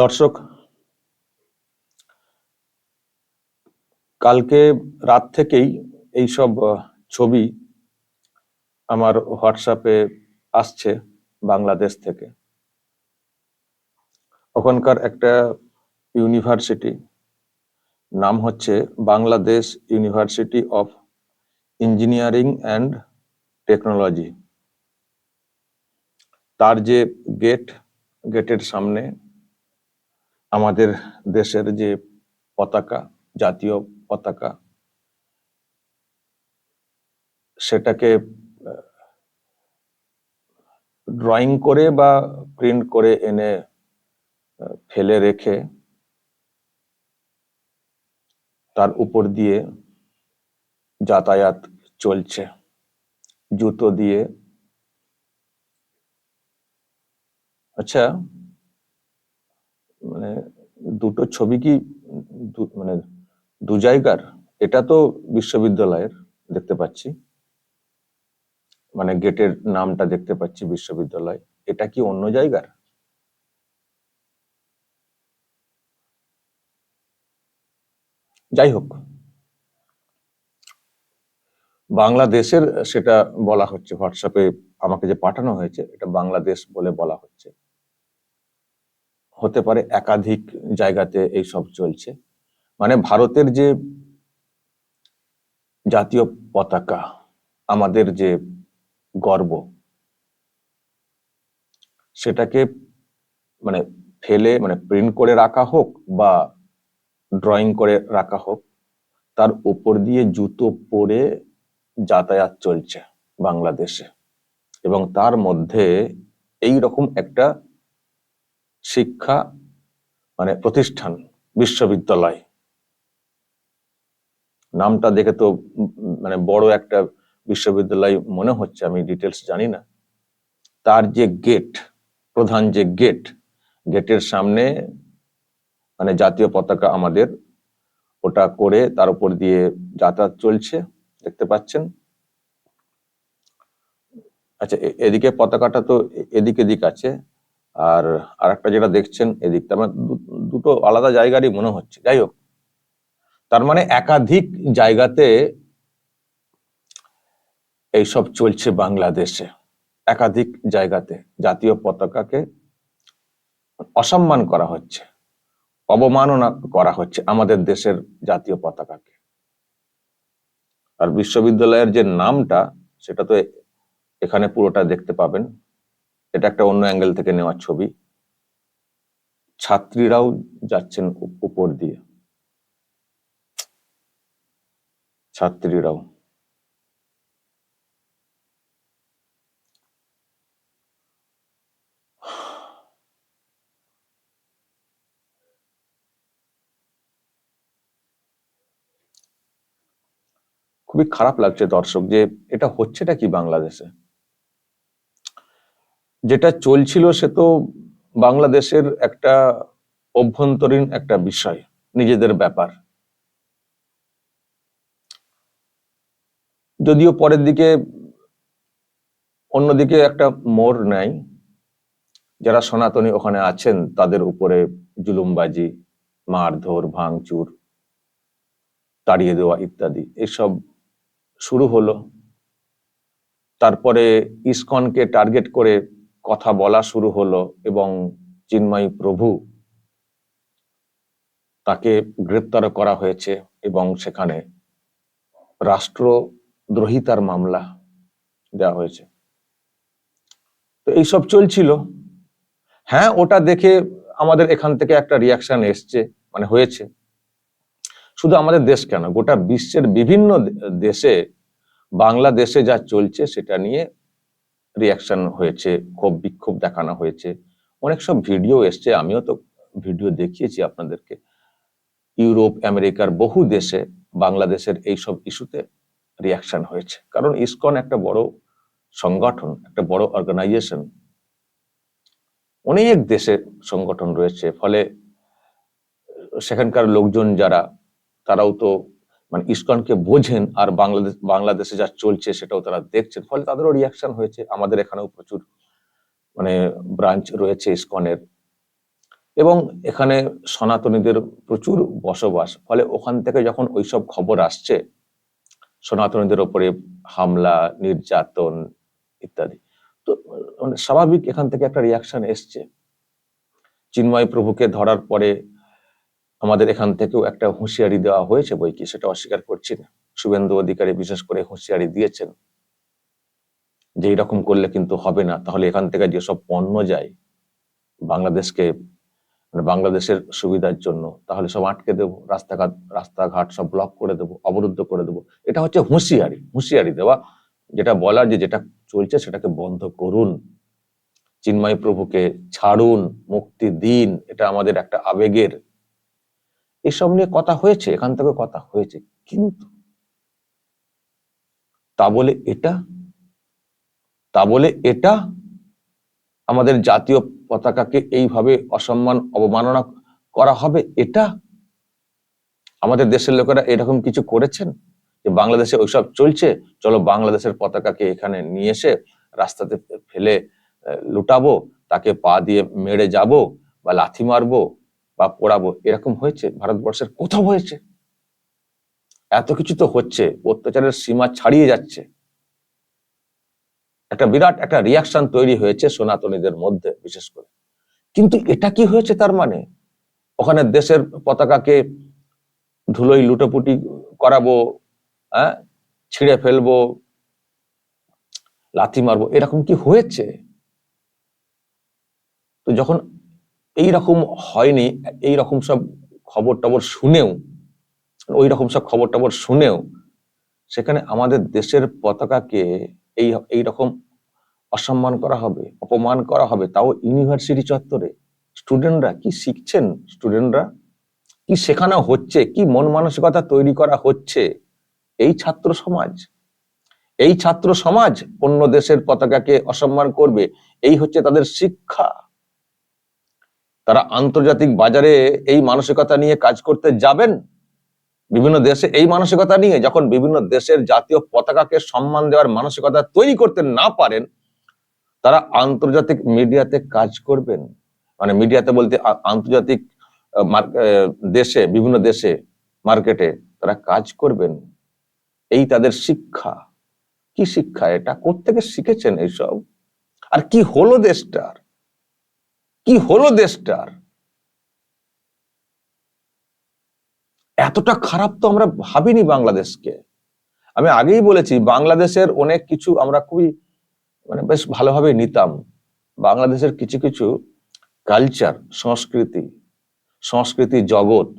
দর্শক, কালকে রাত থেকেই এই সব ছবি আমার হোয়াটসঅ্যাপে আসছে বাংলাদেশ থেকে। ওখানকার একটা ইউনিভার্সিটি, নাম হচ্ছে Bangladesh university of engineering and technology. তার যে গেট, গেটের সামনে আমাদের দেশের যে পতাকা, জাতীয় পতাকা, সেটাকে ড্রয়িং করে বা প্রিন্ট করে এনে ফেলে রেখে তার উপর দিয়ে যাতায়াত চলছে। জুতো দিয়ে। আচ্ছা মানে দুটো ছবি কি মানে দু জায়গার? এটা তো বিশ্ববিদ্যালয়ের দেখতে পাচ্ছি। মানে গেটের নামটা দেখতে পাচ্ছি বিশ্ববিদ্যালয়। এটা কি অন্য জায়গার? যাই হোক বাংলাদেশের সেটা বলা হচ্ছে, হোয়াটসঅ্যাপে আমাকে যে পাঠানো হয়েছে, এটা বাংলাদেশ বলে বলা হচ্ছে। হতে পারে একাধিক জায়গাতে এই সব চলছে। মানে ভারতের যে জাতীয় পতাকা, আমাদের যে গর্ব, সেটাকে মানে ফেলে মানে প্রিন্ট করে রাখা হোক বা ড্রয়িং করে রাখা হোক, তার উপর দিয়ে জুতো পরে যাতায়াত চলছে বাংলাদেশে। এবং তার মধ্যে এই রকম একটা শিক্ষা মানে প্রতিষ্ঠান, বিশ্ববিদ্যালয়। নামটা দেখে তো মানে বড় একটা বিশ্ববিদ্যালয় মনে হচ্ছে, আমি ডিটেলস জানি না। তার যে গেট, প্রধান যে গেট, গেটের সামনে মানে জাতীয় পতাকা আমাদের, ওটা করে তার উপর দিয়ে যাতায়াত চলছে, দেখতে পাচ্ছেন। আচ্ছা এদিকে পতাকাটা তো এদিক এদিক আছে। আর আরেকটা যেটা দেখছেন এদিকটা আমার দুটো আলাদা জায়গারই মনে হচ্ছে। যাই হোক তার মানে একাধিক জায়গাতে এইসব চলছে বাংলাদেশে, একাধিক জায়গাতে। জাতীয় পতাকাকে অসম্মান করা হচ্ছে, অবমাননা করা হচ্ছে আমাদের দেশের জাতীয় পতাকাকে। আর বিশ্ববিদ্যালয়ের যে নামটা, সেটা তো এখানে পুরোটা দেখতে পাবেন। এটা একটা অন্য অ্যাঙ্গেল থেকে নেওয়া ছবি। ছাত্রীরাও যাচ্ছেন উপর দিয়ে। ছাত্রীরাও। খুবই খারাপ লাগছে দর্শক যে এটা হচ্ছেটা কি বাংলাদেশে? যেটা চলছিল সে তো বাংলাদেশের একটা অভ্যন্তরীণ একটা বিষয়, নিজেদের ব্যাপার। যদিও পরের দিকে অন্যদিকে একটা মোড় নেয়, যারা সনাতনী ওখানে আছেন তাদের উপরে জুলুমবাজি, মারধর, ভাঙচুর, তাড়িয়ে দেওয়া ইত্যাদি, এসব শুরু হলো। তারপরে ইসকনকে টার্গেট করে কথা বলা শুরু হলো এবং চিন্ময়ী প্রভু তাকে গ্রেপ্তার করা হয়েছে এবং সেখানে রাষ্ট্রদ্রোহিতার মামলা দেওয়া হয়েছে। তো এইসব চলছিল। হ্যাঁ ওটা দেখে আমাদের এখান থেকে একটা রিয়াকশন এসছে মানে হয়েছে। শুধু আমাদের দেশ কেন, গোটা বিশ্বের বিভিন্ন দেশে, বাংলাদেশে যা চলছে সেটা নিয়ে রিয়াকশন হয়েছে ক্ষোভ বিক্ষোভ দেখানো হয়েছে। অনেক সব ভিডিও এসছে, আমিও তো ভিডিও দেখিয়েছি আপনাদেরকে। ইউরোপ, আমেরিকার বহু দেশে, বাংলাদেশের এই সব ইস্যুতে রিয়াকশন হয়েছে। কারণ ইসকন একটা বড় সংগঠন, একটা বড় অর্গানাইজেশন অনেক দেশে সংগঠন রয়েছে, ফলে সেখানকার লোকজন যারা, তারাও তো মানে ইস্কনকে বোঝেন আর বাংলাদেশ, বাংলাদেশে যা চলছে সেটাও তারা দেখছেন। ফলে তাদেরও রিয়াকশন হয়েছে। আমাদের এখানেও প্রচুর মানে ব্রাঞ্চ রয়েছে ইস্কনের। এবং এখানে সনাতনীদের প্রচুর বসবাস। ফলে ওখান থেকে যখন ওইসব খবর আসছে, সনাতনীদের ওপরে হামলা, নির্যাতন ইত্যাদি, তো মানে স্বাভাবিক এখান থেকে একটা রিয়াকশন এসছে। চিন্ময় প্রভুকে ধরার পরে আমাদের এখান থেকেও একটা হুঁশিয়ারি দেওয়া হয়েছে বই কি, সেটা অস্বীকার করছি না। শুভেন্দু অধিকারী বিশেষ করে হুঁশিয়ারি দিয়েছেন। যে এইরকম করলে কিন্তু হবে না। তাহলে এখান থেকে যেসব পণ্য যায় বাংলাদেশকে মানে বাংলাদেশের সুবিধার জন্য, তাহলে সব আটকে দেবো, রাস্তাঘাট রাস্তাঘাট সব ব্লক করে দেবো, অবরুদ্ধ করে দেবো। এটা হচ্ছে হুঁশিয়ারি। হুঁশিয়ারি দেওয়া, যেটা বলার যে যেটা চলছে সেটাকে বন্ধ করুন। চিন্ময় প্রভুকে ছাড়ুন, মুক্তি দিন। এটা আমাদের একটা আবেগের এসব নিয়ে কথা হয়েছে, এখান থেকে কথা হয়েছে, কিন্তু তা বলে এটা, তা বলে এটা আমাদের জাতীয় পতাকাকে এইভাবে অসম্মান, অবমাননা করা হবে? এটা? আমাদের দেশের লোকেরা এরকম কিছু করেছেন? যে বাংলাদেশে ওইসব চলছে, চলো বাংলাদেশের পতাকাকে এখানে নিয়ে এসে রাস্তাতে ফেলে লুটাবো, তাকে পা দিয়ে মেরে যাব বা লাথি মারবো বা পোড়াবো এরকম হয়েছে, ভারতবর্ষের কোথাও হয়েছে? এত কিছু তো হচ্ছে, অত্যাচারের সীমা ছাড়িয়ে যাচ্ছে। একটা বিরাট একটা রিয়াকশন তৈরি হয়েছে সনাতনীদের মধ্যে, বিশেষ করে। কিন্তু এটা কি হয়েছে তার মানে? ওখানে দেশের পতাকাকে ধুলোই লুটোপুটি করাবো হ্যাঁ ছিঁড়ে ফেলব, লাথি মারবো, এরকম কি হয়েছে? তো যখন এই রকম হয়নি এই রকম সব খবর টবর শুনেও ওই রকম সব খবর টবর শুনেও সেখানে আমাদের দেশের পতাকাকে এই এই রকম অসম্মান করা হবে, অপমান করা হবে, তাও ইউনিভার্সিটি চত্বরে। স্টুডেন্টরা কি শিখছেন? স্টুডেন্টরা কি শেখানো হচ্ছে? কি মন মানসিকতা তৈরি করা হচ্ছে? এই ছাত্র সমাজ, এই ছাত্র সমাজ অন্য দেশের পতাকাকে অসম্মান করবে, এই হচ্ছে তাদের শিক্ষা। তারা আন্তর্জাতিক বাজারে এই মানসিকতা নিয়ে কাজ করতে যাবেন? বিভিন্ন দেশে এই মানসিকতা নিয়ে যখন বিভিন্ন দেশের জাতীয় পতাকাকে সম্মান দেওয়ার মানসিকতা তৈরি করতে না পারেন, তারা আন্তর্জাতিক মিডিয়াতে কাজ করবেন। মানে মিডিয়াতে বলতে আন্তর্জাতিক দেশে, বিভিন্ন দেশে মার্কেটে তারা কাজ করবেন। এই তাদের শিক্ষা। কি শিক্ষা এটা? কোত্থেকে শিখেছেন এইসব? আর কি হলো দেশটার? কি হলো দেশটার? এতটা খারাপ তো আমরা ভাবিনি বাংলাদেশকে। আমি আগেই বলেছি, বাংলাদেশের অনেক কিছু আমরা খুবই মানে বেশ ভালোভাবে নিতাম। বাংলাদেশের কিছু কিছু কালচার সংস্কৃতি সংস্কৃতি জগৎ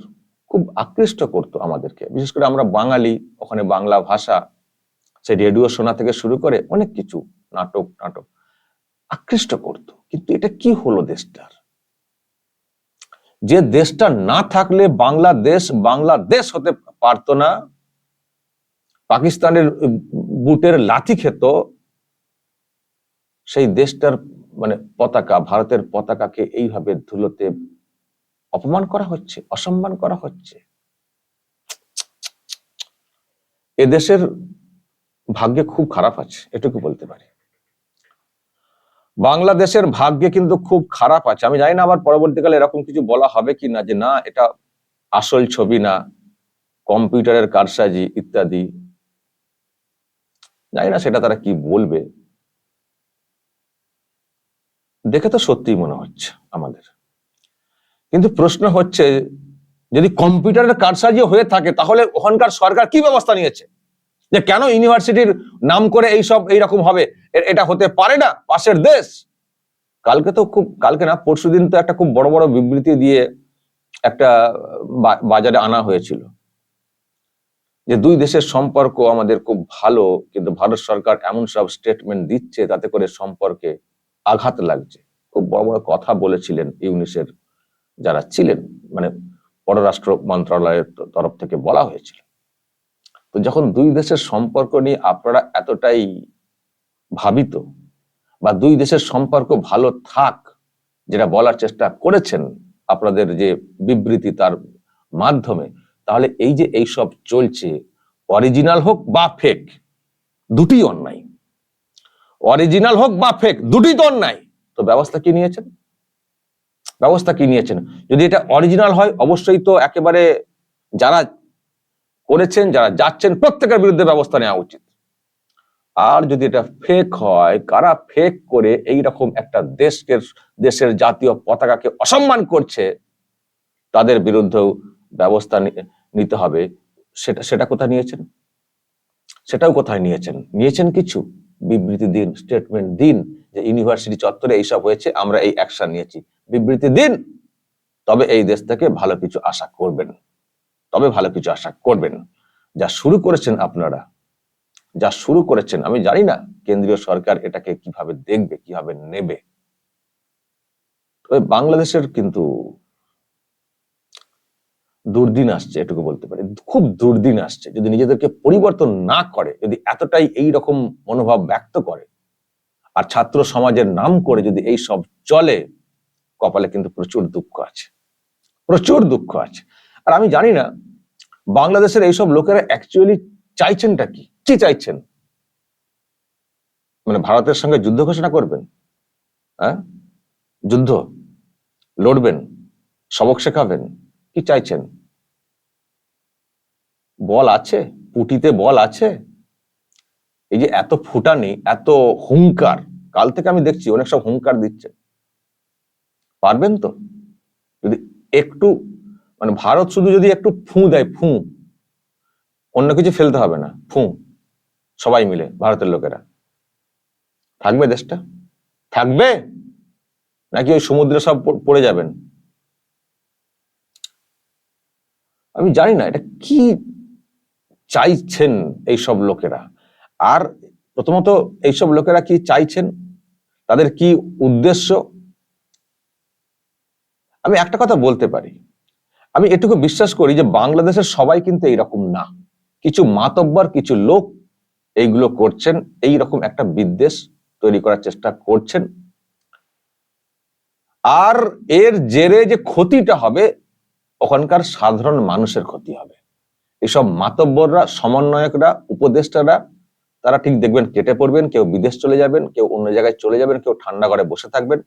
খুব আকৃষ্ট করতো আমাদেরকে। বিশেষ করে আমরা বাঙালি, ওখানে বাংলা ভাষা সে রেডিও শোনা থেকে শুরু করে অনেক কিছু, নাটক নাটক। আকৃষ্ট করতো। কিন্তু এটা কি হলো দেশটার? যে দেশটা না থাকলে বাংলাদেশ বাংলাদেশ হতে পারতো না, পাকিস্তানের বুটের লাথি খেত, সেই দেশটার মানে পতাকা, ভারতের পতাকাকে এইভাবে ধুলোতে অপমান করা হচ্ছে, অসম্মান করা হচ্ছে। এদেশের ভাগ্যে খুব খারাপ আছে, এটুকু বলতে পারি। বাংলাদেশের ভাগ্যে কিন্তু খুব খারাপ আছে। আমি জানি না আবার পরবর্তীকালে এরকম কিছু বলা হবে কি না, যে না, এটা আসল ছবি না, কম্পিউটারের কারসাজি ইত্যাদি। জানি না সেটা তারা কি বলবে। দেখে তো সত্যিই মনে হচ্ছে আমাদের। কিন্তু প্রশ্ন হচ্ছে, যদি কম্পিউটারের কারসাজি হয়ে থাকে, তাহলে ওখানকার সরকার কি ব্যবস্থা নিয়েছে? যে কেন ইউনিভার্সিটির নাম করে এইসব এইরকম হবে? এটা হতে পারে না, পাশের দেশ। কালকে তো খুব, কালকে না, পরশু দিন তো একটা খুব বড় বড় বিবৃতি দিয়ে একটা বাজারে আনা হয়েছিল। যে দুই দেশের সম্পর্ক আমাদের খুব ভালো, কিন্তু ভারত সরকার এমন সব স্টেটমেন্ট দিচ্ছে তাতে করে সম্পর্কে আঘাত লাগছে। খুব বড় বড় কথা বলেছিলেন ইউনিসের যারা ছিলেন মানে পররাষ্ট্র মন্ত্রণালয়ের তরফ থেকে বলা হয়েছিল। তো যখন দুই দেশের সম্পর্ক নিয়ে আপনারা এতটাই ভাবিত বা দুই দেশের সম্পর্ক ভালো থাক, যেটা বলার চেষ্টা করেছেন আপনাদের যে বিবৃতি তার মাধ্যমে, তাহলে এই যে এই সব চলছে অরিজিনাল হোক বা ফেক দুটি অন্যায়। অরিজিনাল হোক বা ফেক দুটি তো অন্যায়। তো ব্যবস্থা কি নিয়েছেন? ব্যবস্থা কি নিয়েছেন? যদি এটা অরিজিনাল হয়, অবশ্যই তো একেবারে যারা করেছেন, যারা যাচ্ছেন, প্রত্যেকের বিরুদ্ধে ব্যবস্থা নেওয়া উচিত। আর যদি এটা ফেক হয়, কারা ফেক করে এই রকম একটা দেশকে, দেশের জাতীয় পতাকাকে অসম্মান করছে, তাদের বিরুদ্ধেও ব্যবস্থা নিতে হবে। সেটা সেটা কোথায় নিয়েছেন? সেটাও কোথায় নিয়েছেন? নিয়েছেন কিছু? বিবৃতি দিন স্টেটমেন্ট দিন যে ইউনিভার্সিটি চত্বরে এইসব হয়েছে, আমরা এই অ্যাকশন নিয়েছি। বিবৃতি দিন! তবে এই দেশ থেকে ভালো কিছু আশা করবেন। তবে ভালো কিছু আশা করবেন। যা শুরু করেছেন আপনারা, যা শুরু করেছেন, আমি জানি না কেন্দ্রীয় সরকার এটাকে কীভাবে দেখবে, কীভাবে নেবে। তবে বাংলাদেশের কিন্তু দুর্দিন আসছে, এটুকু বলতে পারি। খুব দুর্দিন আসছে। যদি নিজেদেরকে পরিবর্তন না করে, যদি এতটাই এই রকম মনোভাব ব্যক্ত করে, আর ছাত্র সমাজের নাম করে যদি এই সব চলে, কপালে কিন্তু প্রচুর দুঃখ আছে। প্রচুর দুঃখ আছে। আর আমি জানি না বাংলাদেশের এইসব লোকেরা অ্যাকচুয়ালি চাইছেনটা কি? কি চাইছেন? মানে ভারতের সঙ্গে যুদ্ধ ঘোষণা করবেন হ্যাঁ? যুদ্ধ লড়বেন, সবক শেখাবেন, কি চাইছেন? বল আছে? পুটিতে বল আছে? এই যে এত ফুটানি, এত হুঙ্কার, কাল থেকে আমি দেখছি অনেক সব হুঙ্কার দিচ্ছে। পারবেন তো? যদি একটু মানে ভারত শুধু যদি একটু ফু দেয়, ফু, অন্য কিছু ফেলতে হবে না, ফু, সবাই মিলে, ভারতের লোকেরা। থাকবে দেশটা? থাকবে? নাকি ওই সমুদ্রে সব পড়ে যাবেন? আমি জানি না, এটা কি চাইছেন এইসব লোকেরা? আর প্রথমত, এইসব লোকেরা কি চাইছেন? তাদের কি উদ্দেশ্য? আমি একটা কথা বলতে পারি। আমি এটুকু বিশ্বাস করি যে বাংলাদেশের সবাই কিন্তু এইরকম না। কিছু মাতব্বর, কিছু লোক এইগুলো করছেন এই রকম একটা বিদ্বেষ তৈরি করার চেষ্টা করছেন। আর এর জেরে যে ক্ষতিটা হবে, ওখানকার সাধারণ মানুষের ক্ষতি হবে। এসব মাতব্বররা, সমন্বয়করা, উপদেষ্টারা, তারা ঠিক দেখবেন কেটে পড়বেন, কেউ বিদেশ চলে যাবেন, কেউ অন্য জায়গায় চলে যাবেন, কেউ ঠান্ডা ঘরে বসে থাকবেন।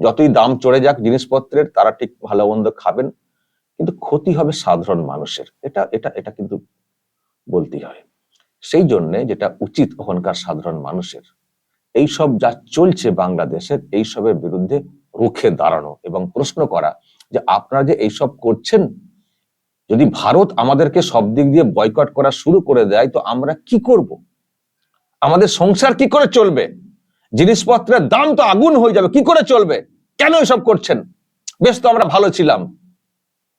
যতই দাম চড়ে যাক জিনিসপত্রের, তারা ঠিক ভালো মন্দ খাবেন। কিন্তু ক্ষতি হবে সাধারণ মানুষের। এটা এটা এটা কিন্তু বলতেই হয়। সেই জন্য যেটা উচিত ওখানকার সাধারণ মানুষের এই সব যা চলছে বাংলাদেশের এই সবের বিরুদ্ধে রুখে দাঁড়ানো এবং প্রশ্ন করা যে আপনারা যে এইসব করছেন, যদি ভারত আমাদেরকে সব দিক দিয়ে বয়কট করা শুরু করে দেয়, তো আমরা কি করব? আমাদের সংসার কি করে চলবে? জিনিসপত্রের দাম তো আগুন হয়ে যাবে, কি করে চলবে? কেন এসব করছেন? বেশ তো আমরা ভালো ছিলাম।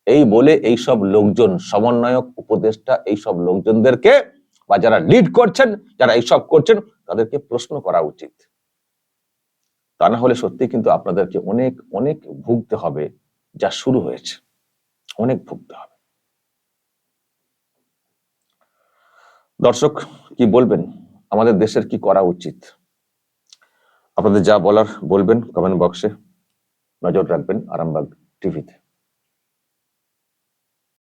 এই বলে এই সব লোকজন সমন্বয়ক, উপদেষ্টা এই সব লোকজনদেরকে বা যারা লিড করছেন, যারা এইসব করছেন, তাদেরকে প্রশ্ন করা উচিত। তা না হলে সত্যি কিন্তু আপনাদেরকে অনেক অনেক ভুগতে হবে যা শুরু হয়েছে। অনেক ভুগতে হবে। দর্শক, কি বলবেন? আমাদের দেশের কি করা উচিত? আপনাদের যা বলার বলবেন কমেন্ট বক্সে। নজর রাখবেন আরামবাগ টিভিতে।